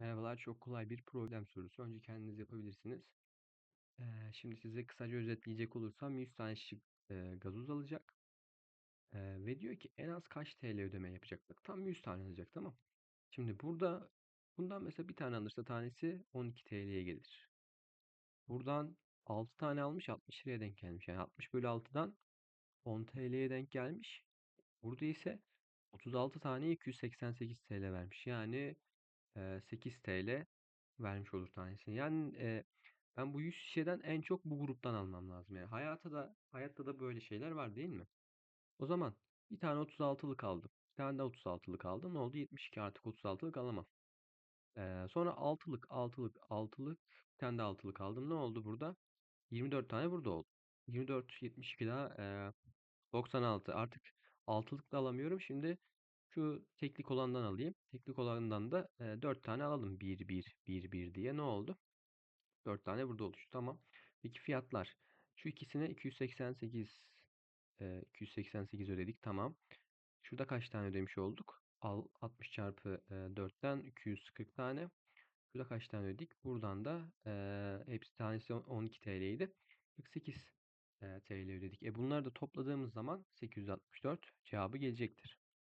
Merhabalar, çok kolay bir problem sorusu. Önce kendiniz yapabilirsiniz. Ee, şimdi size kısaca özetleyecek olursam 100 tane şişe e, gazoz alacak. Ee, ve diyor ki en az kaç TL ödeme yapacaklar? Tam 100 tane alacak tamam. Şimdi burada bundan mesela bir tane alırsa tanesi 12 TL'ye gelir. Buradan 6 tane almış 60 liraya denk gelmiş. Yani 60 bölü 6'dan 10 TL'ye denk gelmiş. Burada ise 36 tane 288 TL vermiş. Yani e, 8 TL vermiş olur tanesini. Yani e, ben bu 100 şişeden en çok bu gruptan almam lazım. Yani hayata da hayatta da böyle şeyler var değil mi? O zaman bir tane 36'lık aldım. Bir tane de 36'lık aldım. Ne oldu? 72 artık 36'lık alamam. Ee, sonra 6'lık, 6'lık, 6'lık, bir tane de 6'lık aldım. Ne oldu burada? 24 tane burada oldu. 24, 72 daha e, 96. Artık 6'lık da alamıyorum. Şimdi şu teklik olandan alayım. Teklik olandan da e, 4 tane alalım. 1, 1, 1, 1 diye. Ne oldu? 4 tane burada oluştu. Tamam. Peki fiyatlar. Şu ikisine 288 e, 288 ödedik. Tamam. Şurada kaç tane ödemiş olduk? Al 60 çarpı e, 4'ten 240 tane. Şurada kaç tane ödedik? Buradan da e, hepsi tanesi 12 TL'ydi. 48 e, TL ödedik. E bunları da topladığımız zaman 864 cevabı gelecektir.